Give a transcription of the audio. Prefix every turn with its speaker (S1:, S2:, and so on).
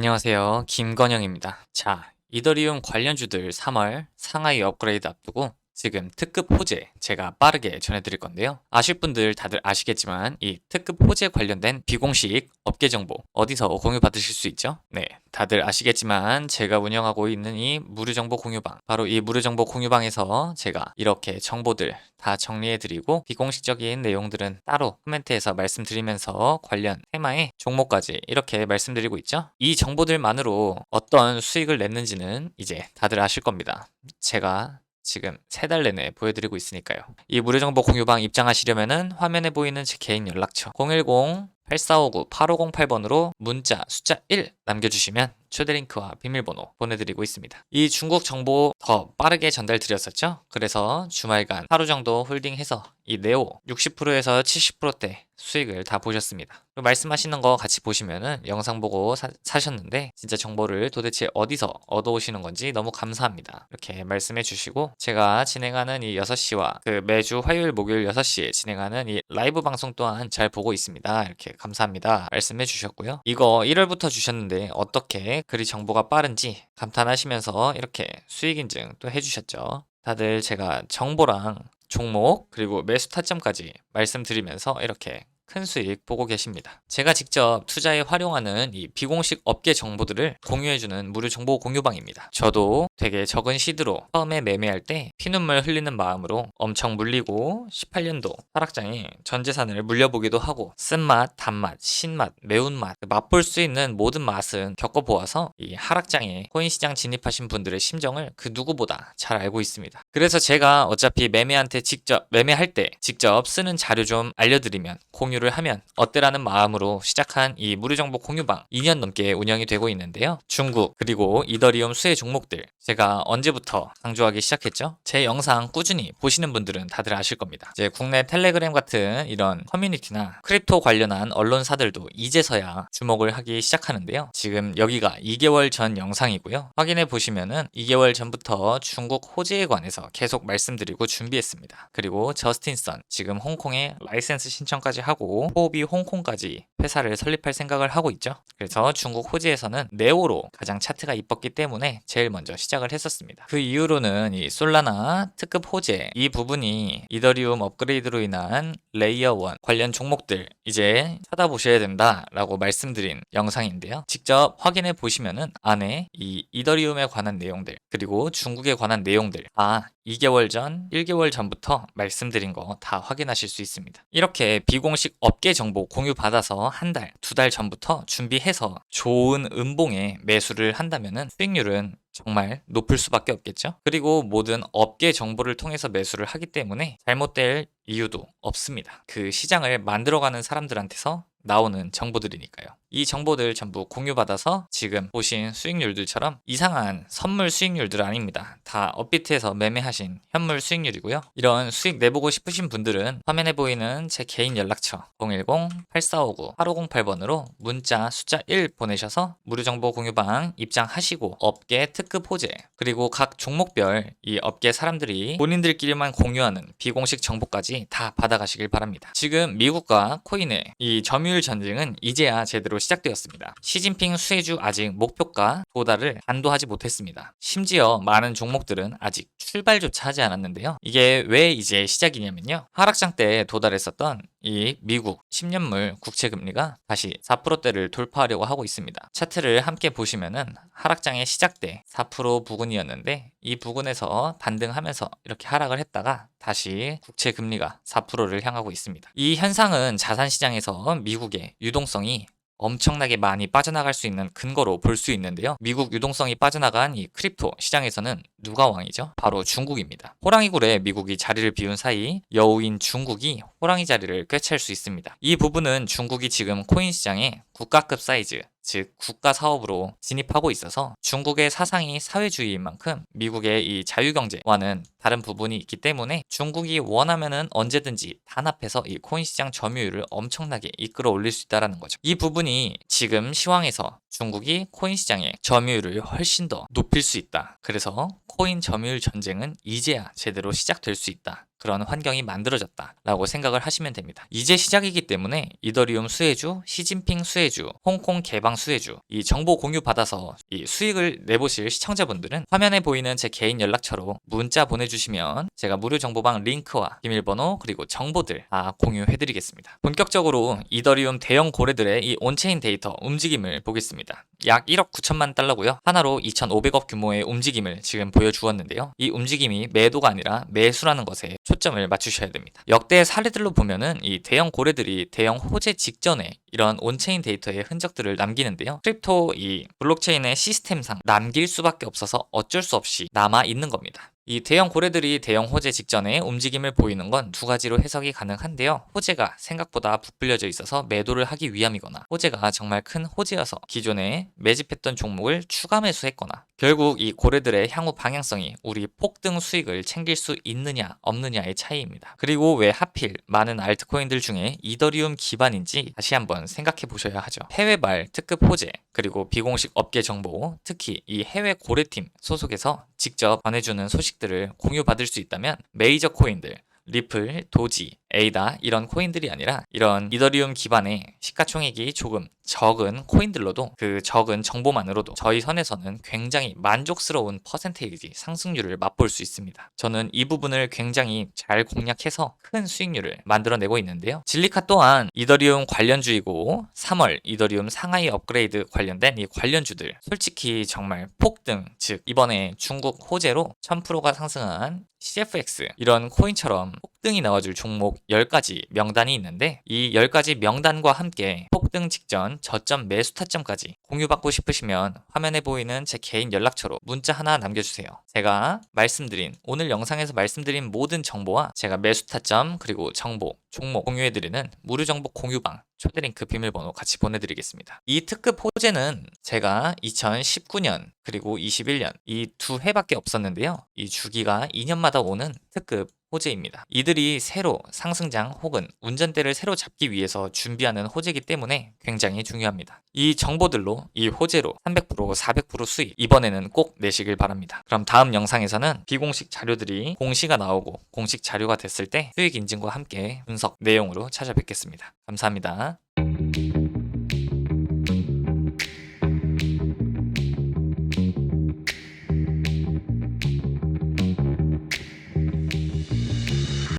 S1: 안녕하세요. 김건영입니다. 자, 이더리움 관련주들 3월 상하이 업그레이드 앞두고 지금 특급 호재 제가 빠르게 전해드릴 건데요. 아실 분들 다들 아시겠지만 이 특급 호재 관련된 비공식 업계 정보 어디서 공유 받으실 수 있죠? 네, 다들 아시겠지만 제가 운영하고 있는 이 무료 정보 공유방 바로 이 무료 정보 공유방에서 제가 이렇게 정보들 다 정리해드리고 비공식적인 내용들은 따로 코멘트에서 말씀드리면서 관련 테마의 종목까지 이렇게 말씀드리고 있죠. 이 정보들만으로 어떤 수익을 냈는지는 이제 다들 아실 겁니다. 제가 지금 세 달 내내 보여드리고 있으니까요. 이 무료 정보 공유방 입장하시려면은 화면에 보이는 제 개인 연락처 010 8459-8508번으로 문자 숫자 1 남겨주시면 초대링크와 비밀번호 보내드리고 있습니다. 이 중국 정보 더 빠르게 전달드렸었죠? 그래서 주말간 하루 정도 홀딩해서 이 네오 60%에서 70%대 수익을 다 보셨습니다. 말씀하시는 거 같이 보시면은 영상 보고 사, 셨는데 진짜 정보를 도대체 어디서 얻어오시는 건지 너무 감사합니다. 이렇게 말씀해 주시고 제가 진행하는 이 6시와 그 매주 화요일 목요일 6시에 진행하는 이 라이브 방송 또한 잘 보고 있습니다. 이렇게 감사합니다. 말씀해 주셨고요. 이거 1월부터 주셨는데 어떻게 그리 정보가 빠른지 감탄하시면서 이렇게 수익 인증 또 해주셨죠. 다들 제가 정보랑 종목 그리고 매수 타점까지 말씀드리면서 이렇게 큰 수익 보고 계십니다. 제가 직접 투자에 활용하는 이 비공식 업계 정보들을 공유해주는 무료 정보 공유방입니다. 저도 되게 적은 시드로 처음에 매매할 때 피눈물 흘리는 마음으로 엄청 물리고 18년도 하락장에 전 재산을 물려보기도 하고 쓴맛, 단맛, 신맛, 매운맛 맛볼 수 있는 모든 맛은 겪어보아서 이 하락장에 코인 시장 진입하신 분들의 심정을 그 누구보다 잘 알고 있습니다. 그래서 제가 어차피 매매한테 직접 매매할 때 직접 쓰는 자료 좀 알려드리면 공유 공유를 하면 어때라는 마음으로 시작한 이 무료정보 공유방 2년 넘게 운영이 되고 있는데요. 중국 그리고 이더리움 수혜 종목들 제가 언제부터 강조하기 시작했죠? 제 영상 꾸준히 보시는 분들은 다들 아실 겁니다. 이제 국내 텔레그램 같은 이런 커뮤니티나 크립토 관련한 언론사들도 이제서야 주목을 하기 시작하는데요. 지금 여기가 2개월 전 영상이고요. 확인해 보시면은 2개월 전부터 중국 호재에 관해서 계속 말씀드리고 준비했습니다. 그리고 저스틴 선 지금 홍콩에 라이센스 신청까지 하고 호흡이 홍콩까지 회사를 설립할 생각을 하고 있죠. 그래서 중국 호지에서는 네오로 가장 차트가 이뻤기 때문에 제일 먼저 시작 을 했었습니다. 그 이후로는 이 솔라나 특급 호재 이 부분이 이더리움 업그레이드로 인한 레이어 1 관련 종목들 이제 찾아보셔야 된다라고 말씀드린 영상인데요. 직접 확인해 보시면은 안에 이 이더리움에 관한 내용들 그리고 중국에 관한 내용들 다 2개월 전, 1개월 전부터 말씀드린 거 다 확인하실 수 있습니다. 이렇게 비공식 업계 정보 공유 받아서 한 달, 두 달 전부터 준비해서 좋은 음봉에 매수를 한다면은 수익률은 정말 높을 수밖에 없겠죠. 그리고 모든 업계 정보를 통해서 매수를 하기 때문에 잘못될 이유도 없습니다. 그 시장을 만들어가는 사람들한테서 나오는 정보들이니까요. 이 정보들 전부 공유받아서 지금 보신 수익률들처럼 이상한 선물 수익률들 아닙니다. 다 업비트에서 매매하신 현물 수익률이고요. 이런 수익 내보고 싶으신 분들은 화면에 보이는 제 개인 연락처 010-8459-8508번으로 문자 숫자 1 보내셔서 무료 정보 공유방 입장하시고 업계 특급 호재 그리고 각 종목별 이 업계 사람들이 본인들끼리만 공유하는 비공식 정보까지 다 받아가시길 바랍니다. 지금 미국과 코인의 이 점유 율 전쟁은 이제야 제대로 시작되었습니다. 시진핑 수혜주 아직 목표가 도달을 안도하지 못했습니다. 심지어 많은 종목들은 아직 출발조차 하지 않았는데요. 이게 왜 이제 시작이냐면요. 하락장 때 도달했었던 이 미국 10년물 국채 금리가 다시 4%대를 돌파하려고 하고 있습니다. 차트를 함께 보시면은 하락장의 시작 때 4% 부근이었는데 이 부근에서 반등하면서 이렇게 하락을 했다가 다시 국채 금리가 4%를 향하고 있습니다. 이 현상은 자산 시장에서 미국의 유동성이 엄청나게 많이 빠져나갈 수 있는 근거로 볼 수 있는데요. 미국 유동성이 빠져나간 이 크립토 시장에서는 누가 왕이죠? 바로 중국입니다. 호랑이 굴에 미국이 자리를 비운 사이 여우인 중국이 호랑이 자리를 꿰찰 수 있습니다. 이 부분은 중국이 지금 코인 시장에 국가급 사이즈, 즉 국가 사업으로 진입하고 있어서 중국의 사상이 사회주의인 만큼 미국의 이 자유경제와는 다른 부분이 있기 때문에 중국이 원하면은 언제든지 단합해서 이 코인 시장 점유율을 엄청나게 이끌어 올릴 수 있다라는 거죠. 이 부분이 지금 시황에서 중국이 코인 시장의 점유율을 훨씬 더 높일 수 있다. 그래서 코인 점유율 전쟁은 이제야 제대로 시작될 수 있다. 그런 환경이 만들어졌다라고 생각을 하시면 됩니다. 이제 시작이기 때문에 이더리움 수혜주, 시진핑 수혜주, 홍콩 개방 수혜주 이 정보 공유 받아서 이 수익을 내보실 시청자분들은 화면에 보이는 제 개인 연락처로 문자 보내주시면 제가 무료 정보방 링크와 비밀번호 그리고 정보들 다 공유해드리겠습니다. 본격적으로 이더리움 대형 고래들의 이 온체인 데이터 움직임을 보겠습니다. 약 1억 9천만 달러고요. 하나로 2,500억 규모의 움직임을 지금 보여주었는데요. 이 움직임이 매도가 아니라 매수라는 것에 초점을 맞추셔야 됩니다. 역대 사례들로 보면은 이 대형 고래들이 대형 호재 직전에 이런 온체인 데이터의 흔적들을 남기는데요. 크립토 이 블록체인의 시스템상 남길 수밖에 없어서 어쩔 수 없이 남아 있는 겁니다. 이 대형 고래들이 대형 호재 직전에 움직임을 보이는 건 두 가지로 해석이 가능한데요. 호재가 생각보다 부풀려져 있어서 매도를 하기 위함이거나 호재가 정말 큰 호재여서 기존에 매집했던 종목을 추가 매수했거나 결국 이 고래들의 향후 방향성이 우리 폭등 수익을 챙길 수 있느냐 없느냐의 차이입니다. 그리고 왜 하필 많은 알트코인들 중에 이더리움 기반인지 다시 한번 생각해 보셔야 하죠. 해외발 특급 호재 그리고 비공식 업계 정보 특히 이 해외 고래팀 소속에서 직접 전해주는 소식들을 공유받을 수 있다면 메이저 코인들 리플, 도지, 에이다 이런 코인들이 아니라 이런 이더리움 기반의 시가총액이 조금 적은 코인들로도 그 적은 정보만으로도 저희 선에서는 굉장히 만족스러운 퍼센테이지 상승률을 맛볼 수 있습니다. 저는 이 부분을 굉장히 잘 공략해서 큰 수익률을 만들어내고 있는데요. 진리카 또한 이더리움 관련주이고 3월 이더리움 상하이 업그레이드 관련된 이 관련주들 솔직히 정말 폭등 즉 이번에 중국 호재로 1000%가 상승한 CFX 이런 코인처럼 폭등이 나와줄 종목 10가지 명단이 있는데 이 10가지 명단과 함께 폭등 직전 저점 매수 타점까지 공유받고 싶으시면 화면에 보이는 제 개인 연락처로 문자 하나 남겨주세요. 제가 말씀드린 오늘 영상에서 말씀드린 모든 정보와 제가 매수 타점 그리고 정보 종목 공유해드리는 무료 정보 공유방 초대 링크 비밀번호 같이 보내드리겠습니다. 이 특급 호재는 제가 2019년 그리고 21년 이 두 해밖에 없었는데요. 이 주기가 2년마다 오는 특급 호재입니다. 이들이 새로 상승장 혹은 운전대를 새로 잡기 위해서 준비하는 호재이기 때문에 굉장히 중요합니다. 이 정보들로 이 호재로 300% 400% 수익 이번에는 꼭 내시길 바랍니다. 그럼 다음 영상에서는 비공식 자료들이 공시가 나오고 공식 자료가 됐을 때 수익 인증과 함께 분석 내용으로 찾아뵙겠습니다. 감사합니다.